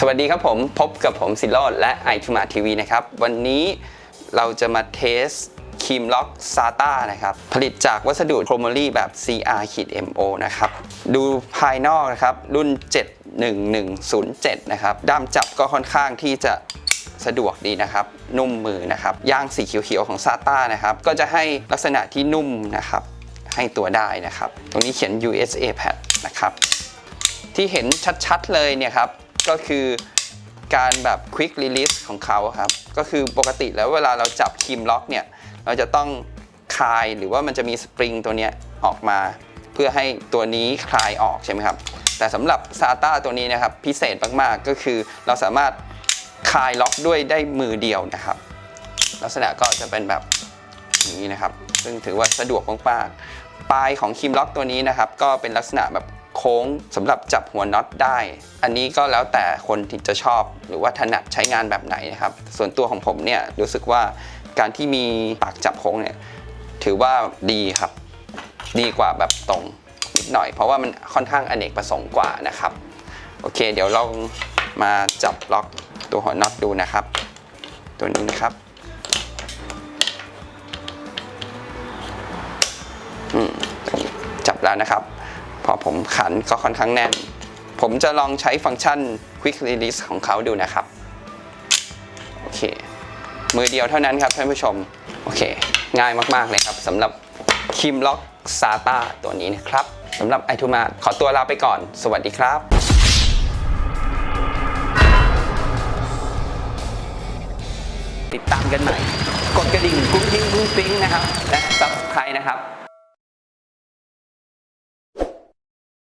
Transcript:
สวัสดีครับผมพบกับผมสิโรดและไอทูมาทีวีนะครับ วันนี้เราจะมาเทสครีมล็อกซาต้านะครับ ผลิตจากวัสดุโครโมลีแบบ CR MO นะครับ ดูภายนอกนะครับ รุ่น 71107 นะครับ ด้ามจับก็ค่อนข้างที่จะสะดวกดีนะครับ นุ่มมือนะครับ ย่างสีเขียวๆของซาต้านะครับ ก็จะให้ลักษณะที่นุ่มนะครับ ให้ตัวได้นะครับ ตรงนี้เขียน USA pad นะครับ ที่เห็นชัดๆเลยเนี่ยครับ ก็คือการแบบ quick release ของเขาครับ ก็คือปกติแล้วเวลาเราจับคีมล็อกเนี่ย เราจะต้องคลายหรือว่ามันจะมีสปริงตัวเนี้ยออกมา เพื่อให้ตัวนี้คลายออกใช่ไหมครับ แต่สำหรับซาต้าตัวนี้นะครับ พิเศษมากๆก็คือเราสามารถคลายล็อกด้วยได้มือเดียวนะครับ ลักษณะก็จะเป็นแบบอย่างนี้นะครับ ซึ่งถือว่าสะดวกมากๆปลายของคีมล็อกตัวนี้นะครับ ก็เป็นลักษณะแบบ โค้งสำหรับจับหัวน็อตได้ อันนี้ก็แล้วแต่คนที่จะชอบ หรือว่าถนัดใช้งานแบบไหนนะครับ ส่วนตัวของผมเนี่ยรู้สึกว่าการที่มีปากจับโค้งเนี่ยถือว่าดีครับ ดีกว่าแบบตรงนิดหน่อย เพราะว่ามันค่อนข้างอเนกประสงค์กว่านะครับ โอเค เดี๋ยวเรามาจับล็อกตัวหัวน็อตดูนะครับ ตัวนี้นะครับอืมจับแล้วนะครับ พอผมขันก็ค่อนข้างแน่น ผมจะลองใช้ฟังก์ชัน Quick Release ของเขาดูนะครับ โอเค มือเดียวเท่านั้นครับท่านผู้ชม โอเค ง่ายมาก ๆ เลยครับสำหรับคิมล็อกซาตาตัวนี้นะครับสำหรับไอทูมาขอตัวลาไปก่อน สวัสดีครับติดตามกันใหม่ กดกระดิ่งกุ้งกิ้งกุ้งปิ้งนะครับ และ subscribe นะครับ